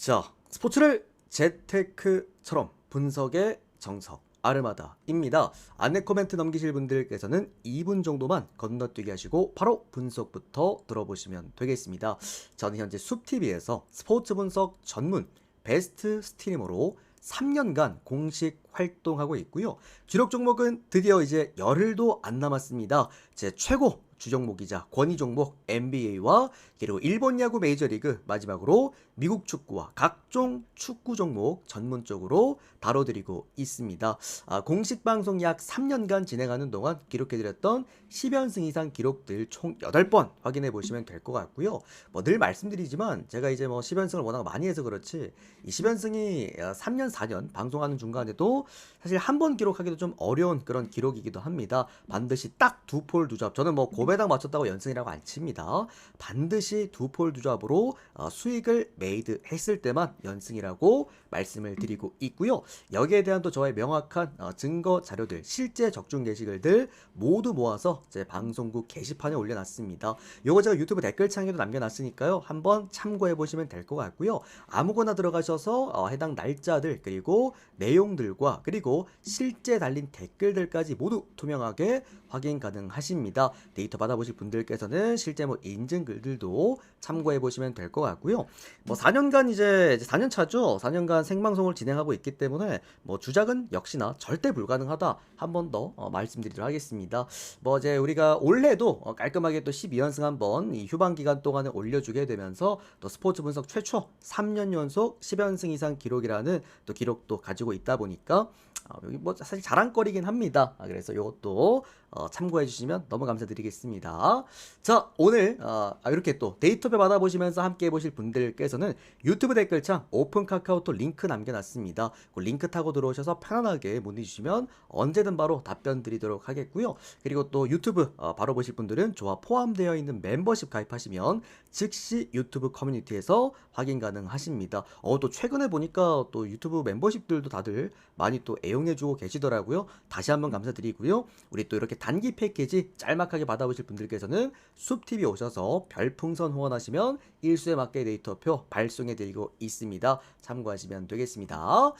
자, 스포츠를 재테크처럼 분석의 정석 아르마다입니다. 안내 코멘트 넘기실 분들께서는 2분 정도만 건너뛰기 하시고 바로 분석부터 들어보시면 되겠습니다. 저는 현재 숲TV에서 스포츠 분석 전문 베스트 스트리머로 3년간 공식 활동하고 있고요. 주력 종목은 드디어 이제 열흘도 안 남았습니다. 제 최고 주 종목이자 권위 종목 NBA와 그리고 일본 야구 메이저리그 마지막으로 미국 축구와 각종 축구 종목 전문적으로 다뤄드리고 있습니다. 아, 공식 방송 약 3년간 진행하는 동안 기록해드렸던 10연승 이상 기록들 총 8번 확인해 보시면 될 것 같고요. 뭐 늘 말씀드리지만 제가 이제 뭐 10연승을 워낙 많이 해서 그렇지 이 10연승이 3년 4년 방송하는 중간에도 사실 한 번 기록하기도 좀 어려운 그런 기록이기도 합니다. 반드시 딱 두 폴 두 잡 저는 뭐 고배당 맞췄다고 연승이라고 안 칩니다. 반드시 두 폴 두 잡으로 어, 수익을 메이드 했을 때만 연승이라고 말씀을 드리고 있고요. 여기에 대한 또 저의 명확한 어, 증거 자료들, 실제 적중 게시글들 모두 모아서 제 방송국 게시판에 올려놨습니다. 요거 제가 유튜브 댓글창에도 남겨놨으니까요. 한번 참고해 보시면 될 것 같고요. 아무거나 들어가셔서 어, 해당 날짜들 그리고 내용들과 그리고 실제 달린 댓글들까지 모두 투명하게 확인 가능하십니다. 데이터 받아보실 분들께서는 실제 뭐 인증 글들도 참고해 보시면 될 것 같고요. 뭐 4년간 이제 4년 차죠. 4년간 생방송을 진행하고 있기 때문에 뭐 주작은 역시나 절대 불가능하다. 한 번더 어, 말씀드리도록 하겠습니다. 뭐 이제 우리가 올해도 어, 깔끔하게 또 12연승 한번 이 휴방 기간 동안에 올려주게 되면서 또 스포츠 분석 최초 3년 연속 10연승 이상 기록이라는 또 기록도 가지고 있다 보니까 어, 여기 뭐 사실 자랑거리긴 합니다. 아, 그래서 이것도 어, 참고해 주시면 너무 감사드리겠습니다. 자, 오늘 어, 아, 이렇게 또 데이터배 받아보시면서 함께 해보실 분들께서는 유튜브 댓글창 오픈 카카오톡 링크 남겨놨습니다. 그 링크 타고 들어오셔서 편안하게 문의 주시면 언제든 바로 답변 드리도록 하겠고요. 그리고 또 유튜브 어, 바로 보실 분들은 저와 포함되어 있는 멤버십 가입하시면 즉시 유튜브 커뮤니티에서 확인 가능하십니다. 어, 또 최근에 보니까 또 유튜브 멤버십들도 다들 많이 또 애용해주고 계시더라고요. 다시 한번 감사드리고요. 우리 또 이렇게 단기 패키지 짤막하게 받아보실 분들께서는 숲TV 오셔서 별풍선 후원하시면 일수에 맞게 데이터표 발송해드리고 있습니다. 참고하시면 되겠습니다.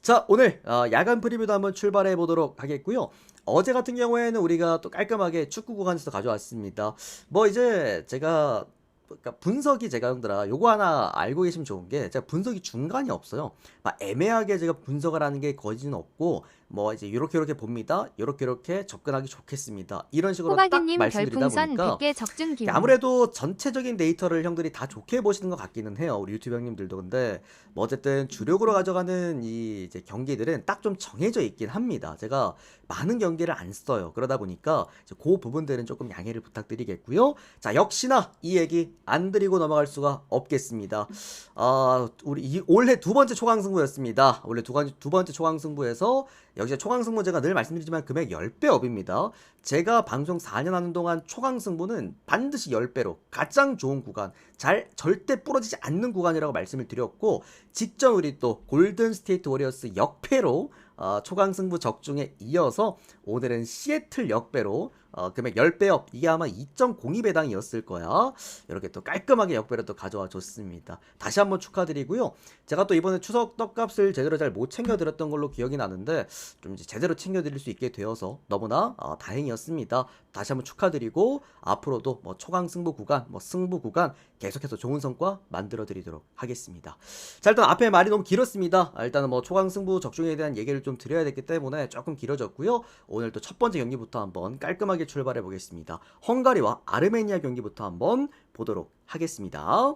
자, 오늘 어, 야간 프리뷰도 한번 출발해 보도록 하겠고요. 어제 같은 경우에는 우리가 또 깔끔하게 축구 구간에서 가져왔습니다. 뭐 이제 제가 그러니까 분석이 제가 형들아 요거 하나 알고 계시면 좋은 게 제가 분석이 중간이 없어요. 막 애매하게 제가 분석을 하는 게 거지는 없고 뭐 이제 이렇게 이렇게 봅니다. 이렇게 이렇게 접근하기 좋겠습니다. 이런 식으로 딱 호박이님 말씀드리다 별풍선 보니까 100개 적중 기원. 아무래도 전체적인 데이터를 형들이 다 좋게 보시는 것 같기는 해요. 우리 유튜브 형님들도 근데 뭐 어쨌든 주력으로 가져가는 이 이제 경기들은 딱 좀 정해져 있긴 합니다. 제가 많은 경기를 안 써요. 그러다 보니까 이제 그 부분들은 조금 양해를 부탁드리겠고요. 자 역시나 이 얘기 안 드리고 넘어갈 수가 없겠습니다. 아 우리 이 올해 두 번째 초강승부였습니다. 원래 두, 번- 두 번째 초강승부에서 역시 초강승부 제가 늘 말씀드리지만 금액 10배 업입니다. 제가 방송 4년 하는 동안 초강승부는 반드시 10배로 가장 좋은 구간, 잘 절대 부러지지 않는 구간이라고 말씀을 드렸고 직전 우리 또 골든 스테이트 워리어스 역패로 어, 초강승부 적중에 이어서 오늘은 시애틀 역배로 어, 금액 10배업 이게 아마 2.02배당이었을 거야. 이렇게 또 깔끔하게 역배로 또 가져와 줬습니다. 다시 한번 축하드리고요. 제가 또 이번에 추석 떡값을 제대로 잘 못 챙겨드렸던 걸로 기억이 나는데 좀 이제 제대로 챙겨드릴 수 있게 되어서 너무나 어, 다행이었습니다. 다시 한번 축하드리고 앞으로도 뭐 초강 승부 구간 뭐 승부 구간 계속해서 좋은 성과 만들어 드리도록 하겠습니다. 자 일단 앞에 말이 너무 길었습니다. 아, 일단은 뭐 초강 승부 적중에 대한 얘기를 좀 드려야 됐기 때문에 조금 길어졌고요. 오늘 또 첫 번째 경기부터 한번 깔끔하게 출발해 보겠습니다. 헝가리와 아르메니아 경기부터 한번 보도록 하겠습니다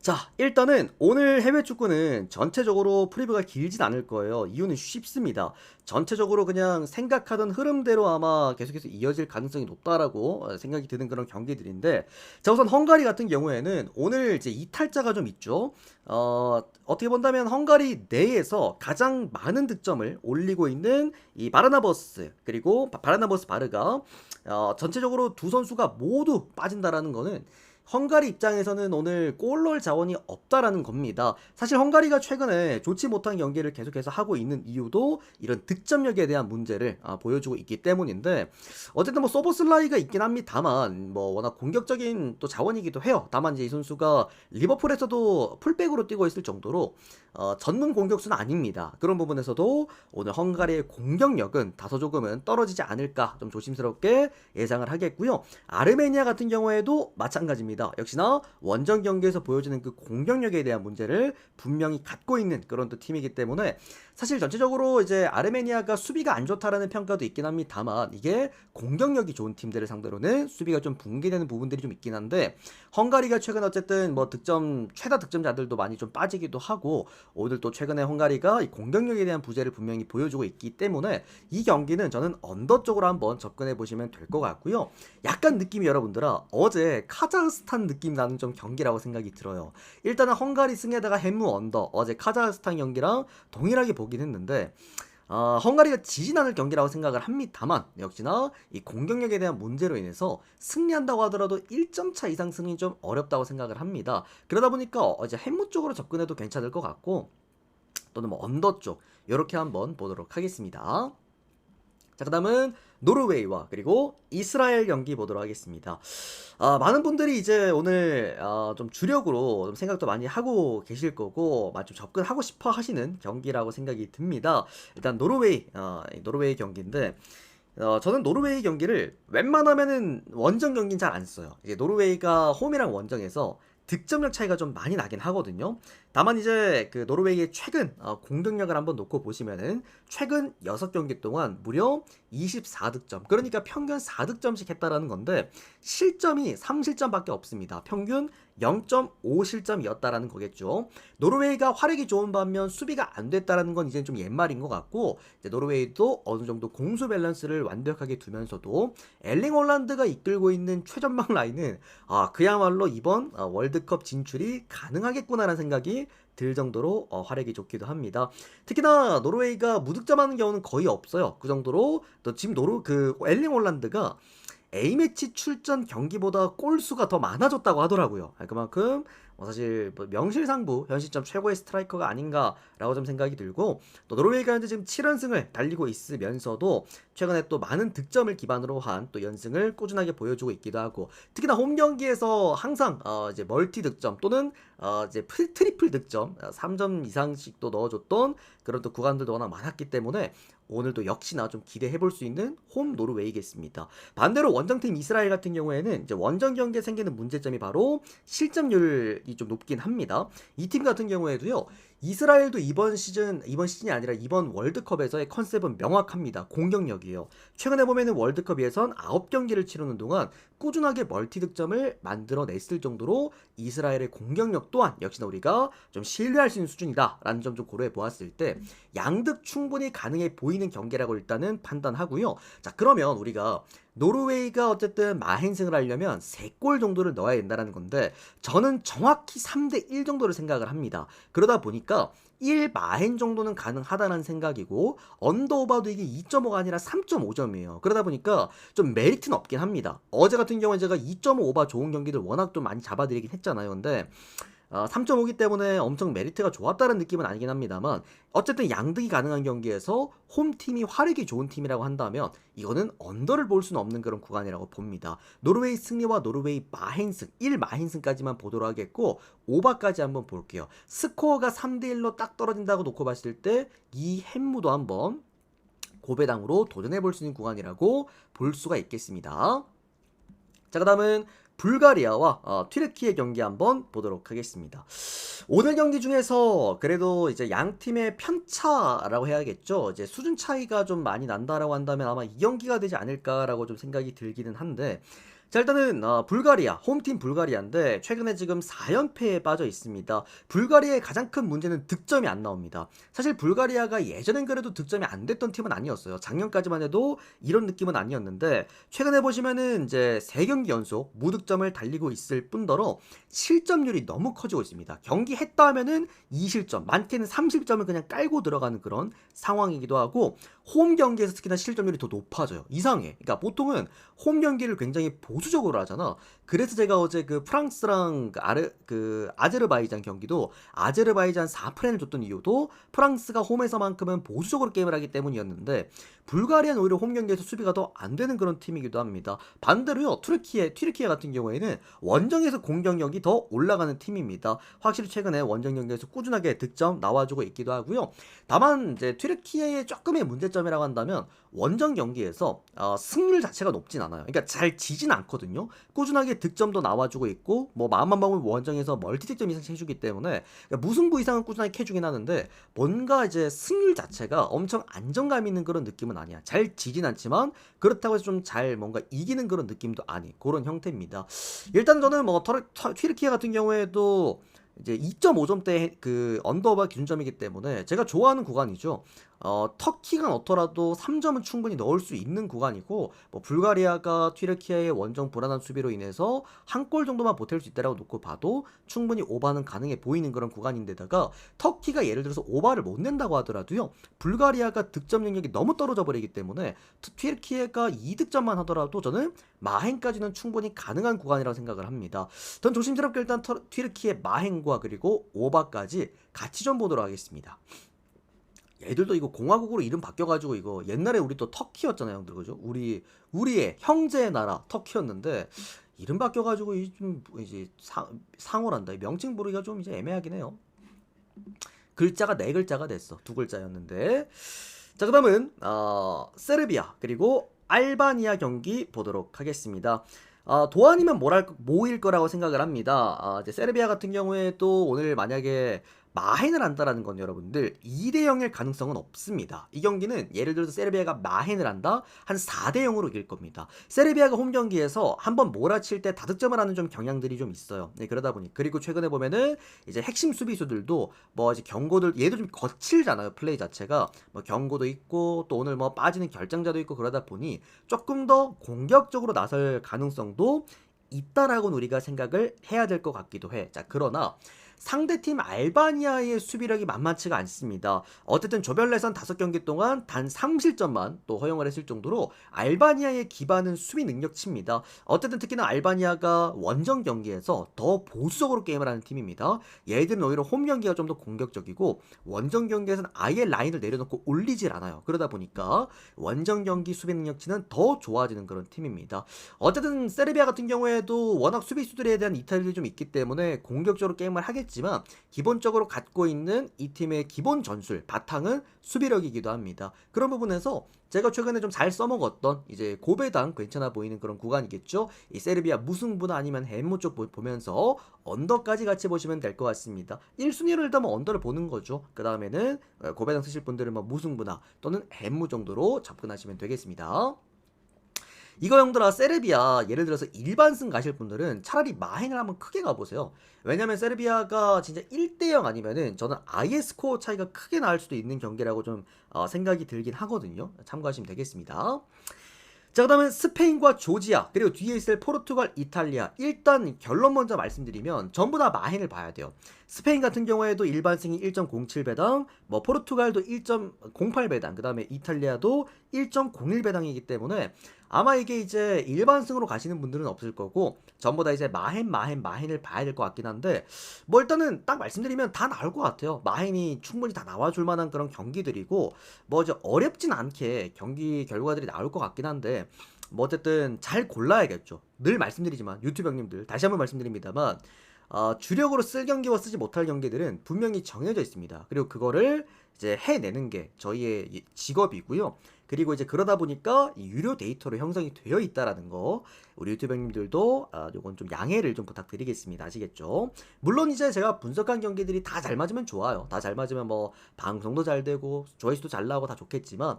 자, 일단은 오늘 해외 축구는 전체적으로 프리뷰가 길진 않을 거예요. 이유는 쉽습니다. 전체적으로 그냥 생각하던 흐름대로 아마 계속해서 이어질 가능성이 높다라고 어, 생각이 드는 그런 경기들인데, 자, 우선 헝가리 같은 경우에는 오늘 이제 이탈자가 좀 있죠. 어, 어떻게 본다면 헝가리 내에서 가장 많은 득점을 올리고 있는 이 바르나버스, 그리고 바- 바르나버스 바르가, 어, 전체적으로 두 선수가 모두 빠진다라는 거는 헝가리 입장에서는 오늘 골 넣을 자원이 없다라는 겁니다. 사실 헝가리가 최근에 좋지 못한 경기를 계속해서 하고 있는 이유도 이런 득점력에 대한 문제를 아, 보여주고 있기 때문인데 어쨌든 뭐 소보슬라이가 있긴 합니다만 뭐 워낙 공격적인 또 자원이기도 해요. 다만 이제 이 선수가 리버풀에서도 풀백으로 뛰고 있을 정도로 어, 전문 공격수는 아닙니다. 그런 부분에서도 오늘 헝가리의 공격력은 다소 조금은 떨어지지 않을까 좀 조심스럽게 예상을 하겠고요. 아르메니아 같은 경우에도 마찬가지입니다. 역시나 원정 경기에서 보여주는 그 공격력에 대한 문제를 분명히 갖고 있는 그런 또 팀이기 때문에 사실 전체적으로 이제 아르메니아가 수비가 안 좋다라는 평가도 있긴 합니다만 이게 공격력이 좋은 팀들을 상대로는 수비가 좀 붕괴되는 부분들이 좀 있긴 한데 헝가리가 최근 어쨌든 뭐 득점 최다 득점자들도 많이 좀 빠지기도 하고 오늘 또 최근에 헝가리가 이 공격력에 대한 부재를 분명히 보여주고 있기 때문에 이 경기는 저는 언더 쪽으로 한번 접근해 보시면 될 것 같고요. 약간 느낌이 여러분들아 어제 카자흐스탄 느낌 나는 좀 경기라고 생각이 들어요. 일단은 헝가리 승에다가 해무 언더 어제 카자흐스탄 경기랑 동일하게 보긴 했는데 어, 헝가리가 지진 않을 경기라고 생각을 합니다만 역시나 이 공격력에 대한 문제로 인해서 승리한다고 하더라도 1점 차 이상 승리 좀 어렵다고 생각을 합니다. 그러다 보니까 어제 햄무 쪽으로 접근해도 괜찮을 것 같고 또는 뭐 언더 쪽 이렇게 한번 보도록 하겠습니다. 자, 그 다음은 노르웨이와 그리고 이스라엘 경기 보도록 하겠습니다. 아, 많은 분들이 이제 오늘 아, 좀 주력으로 좀 생각도 많이 하고 계실 거고 좀 접근하고 싶어 하시는 경기라고 생각이 듭니다. 일단 노르웨이, 아, 노르웨이 경기인데 어, 저는 노르웨이 경기를 웬만하면은 원정 경기는 잘 안 써요. 이게 노르웨이가 홈이랑 원정에서 득점력 차이가 좀 많이 나긴 하거든요. 다만 이제 그 노르웨이의 최근 어, 공격력을 한번 놓고 보시면은 최근 6경기 동안 무려 24득점. 그러니까 평균 4득점씩 했다라는 건데 실점이 3실점밖에 없습니다. 평균 0.5실점이었다라는 거겠죠. 노르웨이가 화력이 좋은 반면 수비가 안 됐다라는 건 이제 좀 옛말인 것 같고 노르웨이도 어느 정도 공수 밸런스를 완벽하게 두면서도 엘링 홀란드가 이끌고 있는 최전방 라인은 아 그야말로 이번 어, 월드컵 진출이 가능하겠구나라는 생각이 들 정도로 어, 활약이 좋기도 합니다. 특히나 노르웨이가 무득점하는 경우는 거의 없어요. 그 정도로 또 지금 노르 그 엘링 홀란드가 A매치 출전 경기보다 골수가 더 많아졌다고 하더라고요. 그만큼 뭐 사실 뭐 명실상부 현 시점 최고의 스트라이커가 아닌가라고 좀 생각이 들고 또 노르웨이가 현재 지금 7연승을 달리고 있으면서도 최근에 또 많은 득점을 기반으로 한 또 연승을 꾸준하게 보여주고 있기도 하고 특히나 홈 경기에서 항상 어 이제 멀티 득점 또는 어 이제 트리플 득점 3점 어, 이상씩 또 넣어줬던 그런 또 구간들도 워낙 많았기 때문에 오늘도 역시나 좀 기대해 볼 수 있는 홈 노르웨이겠습니다. 반대로 원정팀 이스라엘 같은 경우에는 이제 원정 경기에 생기는 문제점이 바로 실점률이 좀 높긴 합니다. 이 팀 같은 경우에도요. 이스라엘도 이번 시즌 이번 시즌이 아니라 이번 월드컵에서의 컨셉은 명확합니다. 공격력이 에요. 최근에 보면은 월드컵 예선 9경기를 치르는 동안 꾸준하게 멀티 득점을 만들어냈을 정도로 이스라엘의 공격력 또한 역시나 우리가 좀 신뢰할 수 있는 수준이다라는 점 좀 고려해 보았을 때 양득 충분히 가능해 보이는 경기라고 일단은 판단하고요. 자, 그러면 우리가 노르웨이가 어쨌든 마행승을 하려면 3골 정도를 넣어야 된다는 건데 저는 정확히 3대 1 정도를 생각을 합니다. 그러다 보니까 1 마행 정도는 가능하다는 생각이고 언더오바도 이게 2.5가 아니라 3.5점이에요. 그러다 보니까 좀 메리트는 없긴 합니다. 어제 같은 경우에 제가 2.5바 좋은 경기들 워낙 좀 많이 잡아드리긴 했잖아요. 근데 어, 3.5기 때문에 엄청 메리트가 좋았다는 느낌은 아니긴 합니다만 어쨌든 양득이 가능한 경기에서 홈팀이 화력이 좋은 팀이라고 한다면 이거는 언더를 볼 수는 없는 그런 구간이라고 봅니다. 노르웨이 승리와 노르웨이 마행승 1마행승까지만 보도록 하겠고 오바까지 한번 볼게요. 스코어가 3대1로 딱 떨어진다고 놓고 봤을 때 이 햄무도 한번 고배당으로 도전해 볼 수 있는 구간이라고 볼 수가 있겠습니다. 자, 그 다음은 불가리아와 어, 튀르키의 경기 한번 보도록 하겠습니다. 오늘 경기 중에서 그래도 이제 양 팀의 편차라고 해야겠죠. 이제 수준 차이가 좀 많이 난다라고 한다면 아마 이 경기가 되지 않을까라고 좀 생각이 들기는 한데 자 일단은 어, 불가리아 홈팀 불가리아인데 최근에 지금 4연패에 빠져 있습니다. 불가리아의 가장 큰 문제는 득점이 안 나옵니다. 사실 불가리아가 예전엔 그래도 득점이 안 됐던 팀은 아니었어요. 작년까지만 해도 이런 느낌은 아니었는데 최근에 보시면은 이제 3경기 연속 무득점을 달리고 있을 뿐더러 실점률이 너무 커지고 있습니다. 경기 했다 하면은 2실점, 많게는 3실점을 그냥 깔고 들어가는 그런 상황이기도 하고 홈 경기에서 특히나 실점률이 더 높아져요. 이상해. 그러니까 보통은 홈 경기를 굉장히 보수적으로 하잖아. 그래서 제가 어제 그 프랑스랑 그 아르 그 아제르바이잔 경기도 아제르바이잔 4프렌을 줬던 이유도 프랑스가 홈에서만큼은 보수적으로 게임을 하기 때문이었는데 불가리아는 오히려 홈 경기에서 수비가 더 안 되는 그런 팀이기도 합니다. 반대로요. 투르키에 튀르키예 같은 경우에는 원정에서 공격력이 더 올라가는 팀입니다. 확실히 최근에 원정 경기에서 꾸준하게 득점 나와주고 있기도 하고요. 다만 이제 튀르키예의 조금의 문제점이라고 한다면 원정 경기에서 어, 승률 자체가 높진 않아 요. 그러니까 잘 지진 않거든요. 꾸준하게 득점도 나와주고 있고 뭐 마음만 먹으면 원정에서 멀티 득점 이상씩 해주기 때문에 그러니까 무승부 이상은 꾸준하게 해주긴 하는데 뭔가 이제 승률 자체가 엄청 안정감 있는 그런 느낌은 아니야. 잘 지진 않지만 그렇다고 해서 좀 잘 뭔가 이기는 그런 느낌도 아니 그런 형태입니다. 일단 저는 뭐 터르, 터, 튀르키예 같은 경우에도 이제 2.5점대 그 언더바 기준점이기 때문에 제가 좋아하는 구간이죠. 어, 터키가 넣더라도 3점은 충분히 넣을 수 있는 구간이고 뭐 불가리아가 튀르키예의 원정 불안한 수비로 인해서 한 골 정도만 보탤 수 있다라고 놓고 봐도 충분히 오바는 가능해 보이는 그런 구간인데다가 터키가 예를 들어서 오바를 못 낸다고 하더라도요. 불가리아가 득점 능력이 너무 떨어져 버리기 때문에 튀- 튀르키예가 2득점만 하더라도 저는 마행까지는 충분히 가능한 구간이라고 생각을 합니다. 전 조심스럽게 일단 터- 튀르키예 마행과 그리고 오바까지 같이 좀 보도록 하겠습니다. 얘들도 이거 공화국으로 이름 바뀌어가지고 이거 옛날에 우리 또 터키였잖아요, 형들 그죠? 우리 우리의 형제의 나라 터키였는데 이름 바뀌어가지고 이좀 이제 상 상호란다. 이 명칭 부르기가 좀 이제 애매하긴 해요. 글자가 네 글자가 됐어. 두 글자였는데. 자, 그다음은 어, 세르비아 그리고 알바니아 경기 보도록 하겠습니다. 어, 도안이면 뭐랄 뭐일 거라고 생각을 합니다. 아, 이제 세르비아 같은 경우에도 오늘 만약에 마헨을 한다라는 건 여러분들 2대 0일 가능성은 없습니다. 이 경기는 예를 들어서 세르비아가 마헨을 한다 한 4대 0으로 이길 겁니다. 세르비아가 홈 경기에서 한번 몰아칠 때 다득점을 하는 좀 경향들이 좀 있어요. 네, 그러다 보니 그리고 최근에 보면은 이제 핵심 수비수들도 뭐 이제 경고들 얘도 좀 거칠잖아요. 플레이 자체가 뭐 경고도 있고 또 오늘 뭐 빠지는 결정자도 있고 그러다 보니 조금 더 공격적으로 나설 가능성도 있다라고 우리가 생각을 해야 될 것 같기도 해. 자, 그러나 상대팀 알바니아의 수비력이 만만치가 않습니다. 어쨌든 조별 예선 5경기 동안 단 3실점만 또 허용을 했을 정도로 알바니아의 기반은 수비 능력치입니다. 어쨌든 특히나 알바니아가 원정 경기에서 더 보수적으로 게임을 하는 팀입니다. 얘들은 오히려 홈 경기가 좀 더 공격적이고 원정 경기에서는 아예 라인을 내려놓고 올리질 않아요. 그러다 보니까 원정 경기 수비 능력치는 더 좋아지는 그런 팀입니다. 어쨌든 세르비아 같은 경우에도 워낙 수비수들에 대한 이탈이 좀 있기 때문에 공격적으로 게임을 하 겠지만 기본적으로 갖고 있는 이 팀의 기본 전술 바탕은 수비력이기도 합니다. 그런 부분에서 제가 최근에 좀 잘 써먹었던 이제 고배당 괜찮아 보이는 그런 구간이겠죠. 이 세르비아 무승부나 아니면 햄무 쪽 보- 보면서 언더까지 같이 보시면 될 것 같습니다. 1순위를 일단 뭐 언더를 보는 거죠. 그 다음에는 고배당 쓰실 분들은 뭐 무승부나 또는 햄무 정도로 접근하시면 되겠습니다. 이거 형들아 세르비아 예를 들어서 일반승 가실 분들은 차라리 마행을 한번 크게 가보세요. 왜냐면 세르비아가 진짜 1대0 아니면은 저는 아예 스코어 차이가 크게 나올 수도 있는 경기라고 좀 어, 생각이 들긴 하거든요. 참고하시면 되겠습니다. 자, 그 다음은 스페인과 조지아, 그리고 뒤에 있을 포르투갈, 이탈리아. 일단 결론 먼저 말씀드리면 전부 다 마행을 봐야 돼요. 스페인 같은 경우에도 일반승이 1.07배당, 뭐 포르투갈도 1.08배당, 그 다음에 이탈리아도 1.01배당이기 때문에 아마 이게 이제 일반승으로 가시는 분들은 없을 거고 전부 다 이제 마헨, 마헨, 마헨을 봐야 될 것 같긴 한데 뭐 일단은 딱 말씀드리면 다 나올 것 같아요. 마헨이 충분히 다 나와줄 만한 그런 경기들이고 뭐 이제 어렵진 않게 경기 결과들이 나올 것 같긴 한데 뭐 어쨌든 잘 골라야겠죠. 늘 말씀드리지만 유튜브 형님들 다시 한번 말씀드립니다만 어, 주력으로 쓸 경기와 쓰지 못할 경기들은 분명히 정해져 있습니다. 그리고 그거를 이제 해내는 게 저희의 이 직업이고요. 그리고 이제 그러다 보니까 이 유료 데이터로 형성이 되어 있다라는 거 우리 유튜브 형님들도 아, 요건 좀 양해를 좀 부탁드리겠습니다. 아시겠죠? 물론 이제 제가 분석한 경기들이 다 잘 맞으면 좋아요. 다 잘 맞으면 뭐 방송도 잘 되고 조회수도 잘 나오고 다 좋겠지만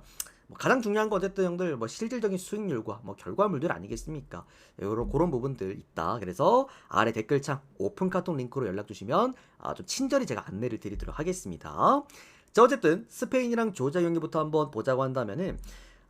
뭐 가장 중요한 건 어쨌든 형들 뭐 실질적인 수익률과 뭐 결과물들 아니겠습니까? 요런 그런 부분들 있다. 그래서 아래 댓글창 오픈 카톡 링크로 연락 주시면 아, 좀 친절히 제가 안내를 드리도록 하겠습니다. 자 어쨌든 스페인이랑 조지아 경기부터 한번 보자고 한다면은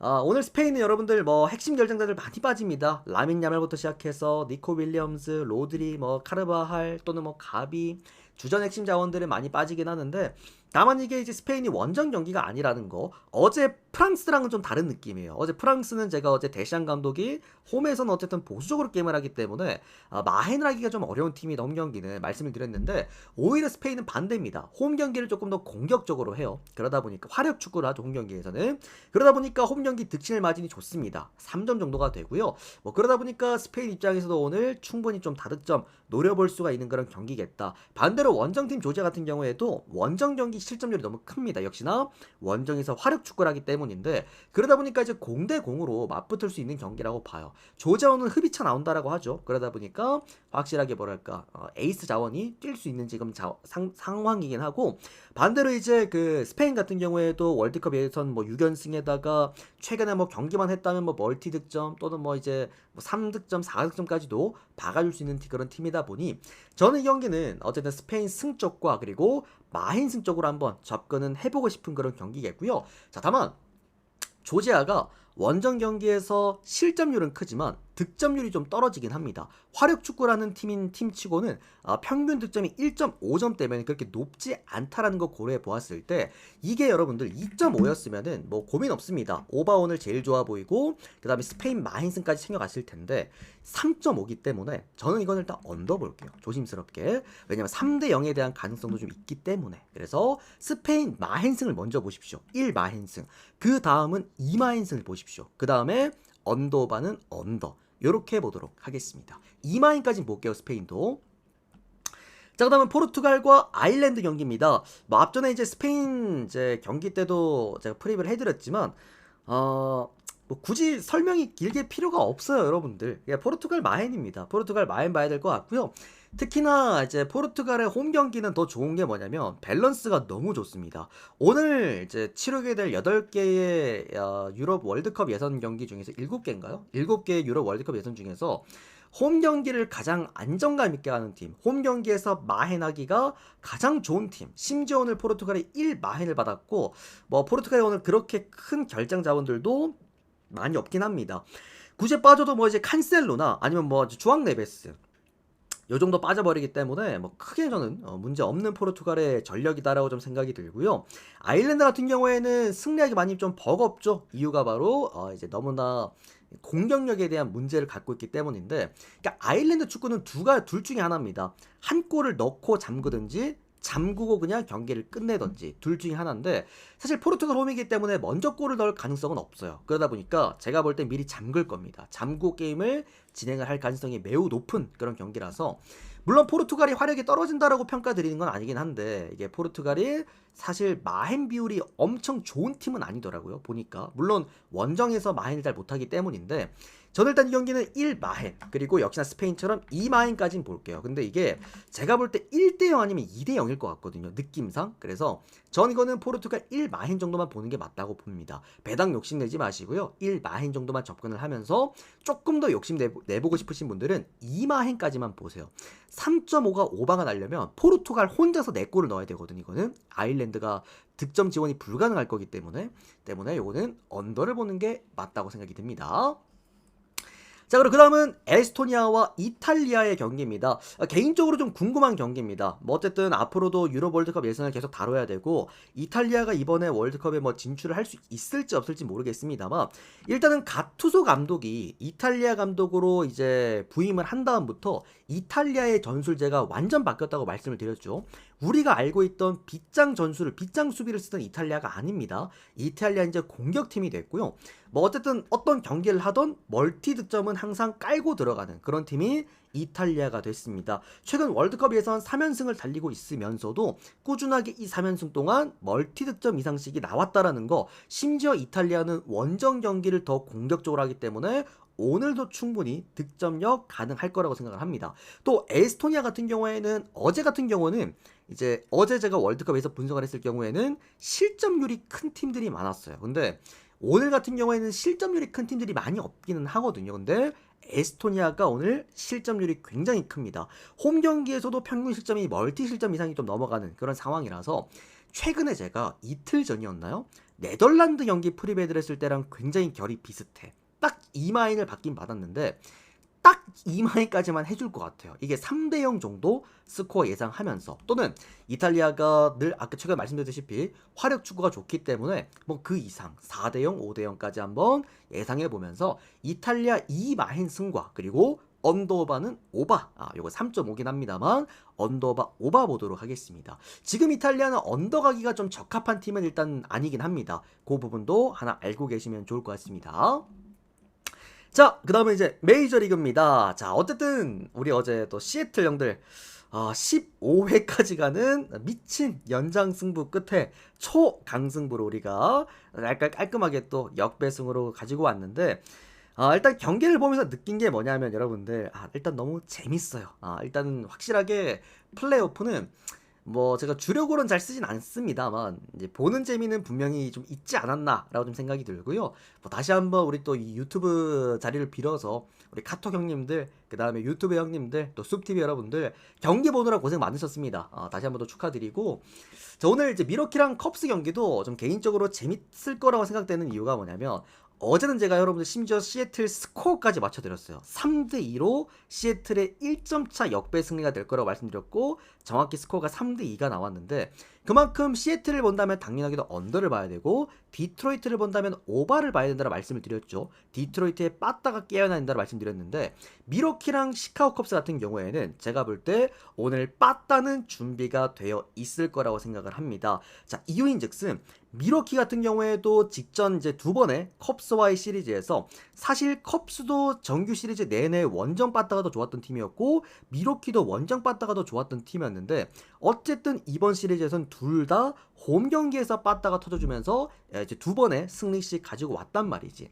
아, 오늘 스페인은 여러분들 뭐 핵심 결정자들 많이 빠집니다. 라민 야말부터 시작해서 니코 윌리엄스, 로드리, 뭐 카르바할 또는 뭐 가비 주전 핵심 자원들은 많이 빠지긴 하는데 다만 이게 이제 스페인이 원정 경기가 아니라는 거 어제 프랑스랑은 좀 다른 느낌이에요. 어제 프랑스는 제가 어제 데시안 감독이 홈에서는 어쨌든 보수적으로 게임을 하기 때문에 아, 마헨을 하기가 좀 어려운 팀이다 홈 경기는 말씀을 드렸는데 오히려 스페인은 반대입니다. 홈 경기를 조금 더 공격적으로 해요. 그러다 보니까 화력 축구를 하죠 홈 경기에서는 그러다 보니까 홈 경기 득실의 마진이 좋습니다. 3점 정도가 되고요. 뭐 그러다 보니까 스페인 입장에서도 오늘 충분히 좀 다득점 노려볼 수가 있는 그런 경기겠다. 반대로 원정팀 조제 같은 경우에도 원정 경기 실점률이 너무 큽니다. 역시나 원정에서 화력 축구를 하기 때문인데 그러다 보니까 이제 공대 공으로 맞붙을 수 있는 경기라고 봐요. 조자원은 흡입차 나온다라고 하죠. 그러다 보니까 확실하게 뭐랄까 어, 에이스 자원이 뛸 수 있는 지금 자, 상, 상황이긴 하고 반대로 이제 그 스페인 같은 경우에도 월드컵 예선 뭐 6연승에다가 최근에 뭐 경기만 했다면 뭐 멀티 득점 또는 뭐 이제 뭐 3득점, 4득점까지도 박아줄 수 있는 그런 팀이다 보니 저는 이 경기는 어쨌든 스페인 승 쪽과 그리고 마힌 승 쪽으로 한번 접근은 해보고 싶은 그런 경기겠고요. 자, 다만 조지아가 원정 경기에서 실점률은 크지만 득점률이 좀 떨어지긴 합니다. 화력 축구라는 팀인 팀치고는 아, 평균 득점이 1.5점대면 그렇게 높지 않다라는 거 고려해 보았을 때 이게 여러분들 2.5였으면은 뭐 고민 없습니다. 오바온을 제일 좋아 보이고 그다음에 스페인 마힌슨까지 챙겨갔을 텐데 3.5기 때문에 저는 이건 일단 언더 볼게요. 조심스럽게. 왜냐면 3대 0에 대한 가능성도 좀 있기 때문에. 그래서 스페인 마헨승을 먼저 보십시오. 1 마헨승. 그 다음은 2 마헨승을 보십시오. 그 다음에 언더바는 언더. 요렇게 보도록 하겠습니다. 2마인까지 볼게요. 스페인도. 자, 그 다음은 포르투갈과 아일랜드 경기입니다. 뭐 앞전에 이제 스페인 이제 경기 때도 제가 프리뷰를 해드렸지만 어. 뭐 굳이 설명이 길게 필요가 없어요, 여러분들. 예, 포르투갈 마헨입니다. 포르투갈 마헨 봐야 될 것 같고요. 특히나 이제 포르투갈의 홈 경기는 더 좋은 게 뭐냐면 밸런스가 너무 좋습니다. 오늘 이제 치르게 될 8개의 어, 유럽 월드컵 예선 경기 중에서 7개인가요? 7개의 유럽 월드컵 예선 중에서 홈 경기를 가장 안정감 있게 하는 팀, 홈 경기에서 마헨하기가 가장 좋은 팀. 심지어 오늘 포르투갈이 1 마헨을 받았고, 뭐 포르투갈이 오늘 그렇게 큰 결장 자원들도 많이 없긴 합니다. 굳이 빠져도 뭐 이제 칸셀로나 아니면 뭐 주앙 네베스 요 정도 빠져버리기 때문에 뭐 크게 저는 어, 문제 없는 포르투갈의 전력이다라고 좀 생각이 들고요. 아일랜드 같은 경우에는 승리하기 많이 좀 버겁죠. 이유가 바로 어 이제 너무나 공격력에 대한 문제를 갖고 있기 때문인데 그러니까 아일랜드 축구는 두가 둘 중에 하나입니다. 한 골을 넣고 잠그든지 잠그고 그냥 경기를 끝내던지 둘 중에 하나인데 사실 포르투갈 홈이기 때문에 먼저 골을 넣을 가능성은 없어요. 그러다 보니까 제가 볼 때 미리 잠글 겁니다. 잠고 게임을 진행을 할 가능성이 매우 높은 그런 경기라서 물론 포르투갈이 화력이 떨어진다라고 평가드리는 건 아니긴 한데 이게 포르투갈이 사실 마헨 비율이 엄청 좋은 팀은 아니더라고요. 보니까 물론 원정에서 마헨을 잘 못하기 때문인데 저는 일단 이 경기는 1마헨 그리고 역시나 스페인처럼 2마헨까지는 볼게요. 근데 이게 제가 볼 때 1대0 아니면 2대0일 것 같거든요. 느낌상. 그래서 전 이거는 포르투갈 1마헨 정도만 보는 게 맞다고 봅니다. 배당 욕심내지 마시고요. 1마헨 정도만 접근을 하면서 조금 더 욕심 내보, 고 싶으신 분들은 2마헨까지만 보세요. 3.5가 오바가 나려면 포르투갈 혼자서 4골을 넣어야 되거든요. 이거는 아일랜드가 득점 지원이 불가능할 거기 때문에 때문에 요거는 언더를 보는 게 맞다고 생각이 듭니다. 자, 그리고 그 다음은 에스토니아와 이탈리아의 경기입니다. 아, 개인적으로 좀 궁금한 경기입니다. 뭐 어쨌든 앞으로도 유럽 월드컵 예선을 계속 다뤄야 되고 이탈리아가 이번에 월드컵에 뭐 진출을 할 수 있을지 없을지 모르겠습니다만 일단은 가투소 감독이 이탈리아 감독으로 이제 부임을 한 다음부터 이탈리아의 전술제가 완전 바뀌었다고 말씀을 드렸죠. 우리가 알고 있던 빗장 전술을 빗장 수비를 쓰던 이탈리아가 아닙니다. 이탈리아 이제 공격팀이 됐고요. 뭐 어쨌든 어떤 경기를 하던 멀티 득점은 항상 깔고 들어가는 그런 팀이 이탈리아가 됐습니다. 최근 월드컵 예선 3연승을 달리고 있으면서도 꾸준하게 이 3연승 동안 멀티 득점 이상씩이 나왔다라는 거 심지어 이탈리아는 원정 경기를 더 공격적으로 하기 때문에 오늘도 충분히 득점력 가능할 거라고 생각을 합니다. 또 에스토니아 같은 경우에는 어제 같은 경우는 이제 어제 제가 월드컵에서 분석을 했을 경우에는 실점률이 큰 팀들이 많았어요. 근데 오늘 같은 경우에는 실점률이 큰 팀들이 많이 없기는 하거든요. 근데 에스토니아가 오늘 실점률이 굉장히 큽니다. 홈 경기에서도 평균 실점이 멀티 실점 이상이 좀 넘어가는 그런 상황이라서 최근에 제가 이틀 전이었나요? 네덜란드 경기 프리베드를 했을 때랑 굉장히 결이 비슷해. 딱 이마인을 받긴 받았는데 딱 이마이까지만 해줄 것 같아요. 이게 3대 0 정도 스코어 예상하면서 또는 이탈리아가 늘 아까 최근에 말씀드렸다시피 화력 축구가 좋기 때문에 뭐 그 이상 4대 0, 5대 0까지 한번 예상해 보면서 이탈리아 2마인 승과 그리고 언더오바는 오바. 아, 요거 3.5긴 합니다만 언더오바 오바 보도록 하겠습니다. 지금 이탈리아는 언더가기가 좀 적합한 팀은 일단 아니긴 합니다. 그 부분도 하나 알고 계시면 좋을 것 같습니다. 자, 그 다음에 이제 메이저리그입니다. 자, 어쨌든 우리 어제 또 시애틀 형들 아, 15회까지 가는 미친 연장 승부 끝에 초강승부로 우리가 깔끔하게 또 역배승으로 가지고 왔는데 아, 일단 경기를 보면서 느낀 게 뭐냐면 여러분들 아, 일단 너무 재밌어요. 아, 일단은 확실하게 플레이오프는 뭐 제가 주력으로는 잘 쓰진 않습니다만 이제 보는 재미는 분명히 좀 있지 않았나라고 좀 생각이 들고요. 뭐 다시 한번 우리 또 이 유튜브 자리를 빌어서 우리 카톡 형님들 그 다음에 유튜브 형님들 또 숲TV 여러분들 경기 보느라 고생 많으셨습니다. 어, 다시 한번 더 축하드리고 자 오늘 이제 미러키랑 컵스 경기도 좀 개인적으로 재밌을 거라고 생각되는 이유가 뭐냐면 어제는 제가 여러분들 심지어 시애틀 스코어까지 맞춰드렸어요. 3대2로 시애틀의 1점 차 역배 승리가 될 거라고 말씀드렸고 정확히 스코어가 3대2가 나왔는데 그만큼 시애틀을 본다면 당연하게도 언더를 봐야 되고 디트로이트를 본다면 오바를 봐야 된다고 말씀을 드렸죠. 디트로이트에 빠따가 깨어나야 된다고 말씀드렸는데 미러키랑 시카고 컵스 같은 경우에는 제가 볼 때 오늘 빠따는 준비가 되어 있을 거라고 생각을 합니다. 자 이유인즉슨 미러키 같은 경우에도 직전 이제 두 번의 컵스와의 시리즈에서 사실 컵스도 정규 시리즈 내내 원정 빠따가 더 좋았던 팀이었고 미러키도 원정 빠따가 더 좋았던 팀이었는데 어쨌든 이번 시리즈에선 둘 다 홈 경기에서 빠따가 터져주면서 이제 두 번의 승리씩 가지고 왔단 말이지.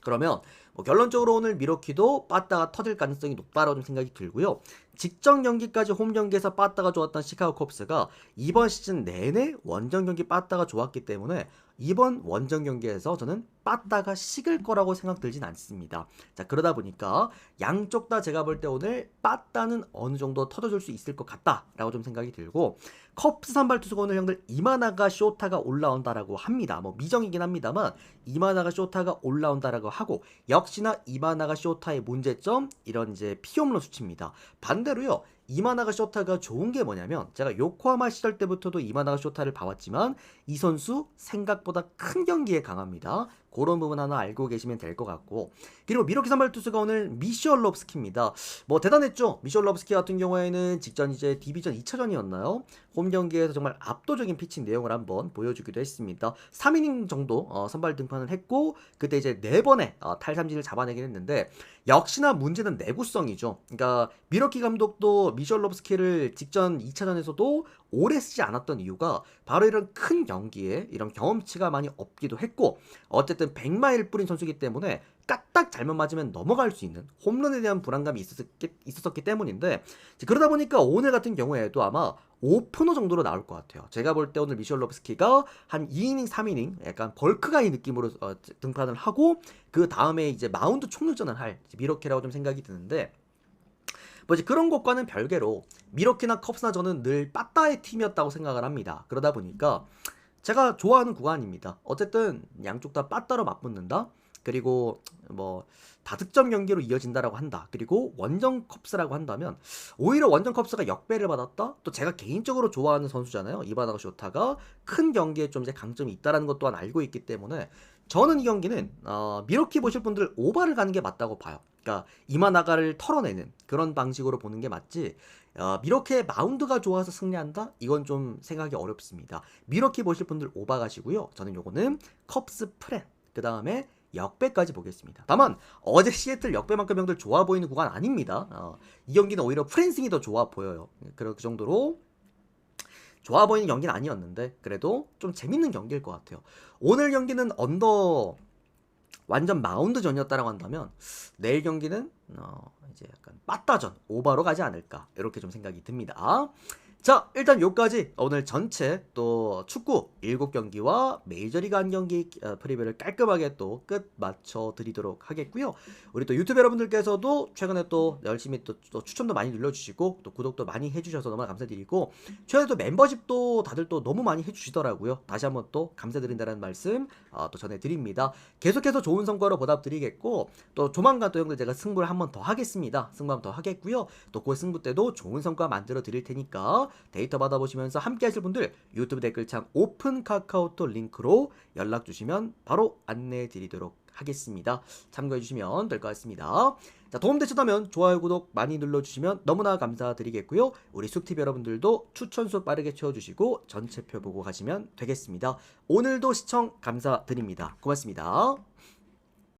그러면 뭐 결론적으로 오늘 미러키도 빠따가 터질 가능성이 높다라고 좀 생각이 들고요. 직전 경기까지 홈 경기에서 빠따가 좋았던 시카고 컵스가 이번 시즌 내내 원정 경기 빠따가 좋았기 때문에 이번 원정 경기에서 저는 빠따가 식을 거라고 생각 들진 않습니다. 자, 그러다 보니까 양쪽 다 제가 볼 때 오늘 빠따는 어느 정도 터져줄 수 있을 것 같다라고 좀 생각이 들고 컵스 선발 투수가 오늘 형들 이마나가 쇼타가 올라온다라고 합니다. 뭐 미정이긴 합니다만 이마나가 쇼타가 올라온다라고 하고 역시나 이마나가 쇼타의 문제점 이런 이제 피홈런 수치입니다. 반대로요. 이마나가 쇼타가 좋은 게 뭐냐면 제가 요코하마 시절 때부터도 이마나가 쇼타를 봐왔지만 이 선수 생각보다 큰 경기에 강합니다. 그런 부분 하나 알고 계시면 될 것 같고 그리고 미러키 선발 투수가 오늘 미셜럽스키입니다. 뭐 대단했죠. 미셜럽스키 같은 경우에는 직전 이제 디비전 2차전이었나요? 홈 경기에서 정말 압도적인 피칭 내용을 한번 보여주기도 했습니다. 3이닝 정도 어, 선발 등판을 했고 그때 이제 네 번의 어, 탈삼진을 잡아내긴 했는데 역시나 문제는 내구성이죠. 그러니까 미러키 감독도 미셜롭스키를 직전 2차전에서도 오래 쓰지 않았던 이유가 바로 이런 큰 경기에 이런 경험치가 많이 없기도 했고 어쨌든 100마일 뿌린 선수이기 때문에 까딱 잘못 맞으면 넘어갈 수 있는 홈런에 대한 불안감이 있었기, 있었기 때문인데 그러다 보니까 오늘 같은 경우에도 아마 오프너 정도로 나올 것 같아요. 제가 볼 때 오늘 미셸 로브스키가 한 2이닝, 3이닝 약간 벌크가이 느낌으로 어, 등판을 하고 그 다음에 이제 마운드 총률전을 할 미러키라고 좀 생각이 드는데 뭐 이제 그런 것과는 별개로 미러키나 컵스나 저는 늘 빠따의 팀이었다고 생각을 합니다. 그러다 보니까 제가 좋아하는 구간입니다. 어쨌든 양쪽 다 빠따로 맞붙는다. 그리고 뭐 다득점 경기로 이어진다라고 한다. 그리고 원정 컵스라고 한다면 오히려 원정 컵스가 역배를 받았다. 또 제가 개인적으로 좋아하는 선수잖아요. 이바나가 쇼타가 큰 경기에 좀 이제 강점이 있다라는 것 또한 알고 있기 때문에 저는 이 경기는 어, 미러키 보실 분들 오바를 가는 게 맞다고 봐요. 그러니까 이마나가를 털어내는 그런 방식으로 보는 게 맞지. 어, 미러키의 마운드가 좋아서 승리한다? 이건 좀 생각이 어렵습니다. 미러키 보실 분들 오바 가시고요. 저는 요거는 컵스 프렌 그 다음에 역배까지 보겠습니다. 다만 어제 시애틀 역배만큼 형들 좋아 보이는 구간 아닙니다. 어, 이 경기는 오히려 프랜싱이 더 좋아 보여요. 그 정도로 좋아 보이는 경기는 아니었는데 그래도 좀 재밌는 경기일 것 같아요. 오늘 경기는 언더 완전 마운드 전이었다라고 한다면 내일 경기는 어, 이제 약간 빠따전 오바로 가지 않을까 이렇게 좀 생각이 듭니다. 자, 일단 요까지 오늘 전체 또 축구 7경기와 메이저리그 한 경기 어, 프리뷰를 깔끔하게 또 끝 맞춰 드리도록 하겠고요. 우리 또 유튜브 여러분들께서도 최근에 또 열심히 또, 또 추천도 많이 눌러주시고 또 구독도 많이 해주셔서 너무 감사드리고 최근에 또 멤버십도 다들 또 너무 많이 해주시더라고요. 다시 한번 또 감사드린다는 말씀 어, 또 전해드립니다. 계속해서 좋은 성과로 보답드리겠고 또 조만간 또 형들 제가 승부를 한 번 더 하겠습니다. 승부 한 번 더 하겠고요. 또 그 승부 때도 좋은 성과 만들어 드릴 테니까 데이터 받아보시면서 함께 하실 분들 유튜브 댓글창 오픈 카카오톡 링크로 연락 주시면 바로 안내해 드리도록 하겠습니다. 참고해 주시면 될 것 같습니다. 자, 도움 되셨다면 좋아요, 구독 많이 눌러주시면 너무나 감사드리겠고요. 우리 쑥TV 여러분들도 추천수 빠르게 채워주시고 전체표 보고 가시면 되겠습니다. 오늘도 시청 감사드립니다. 고맙습니다.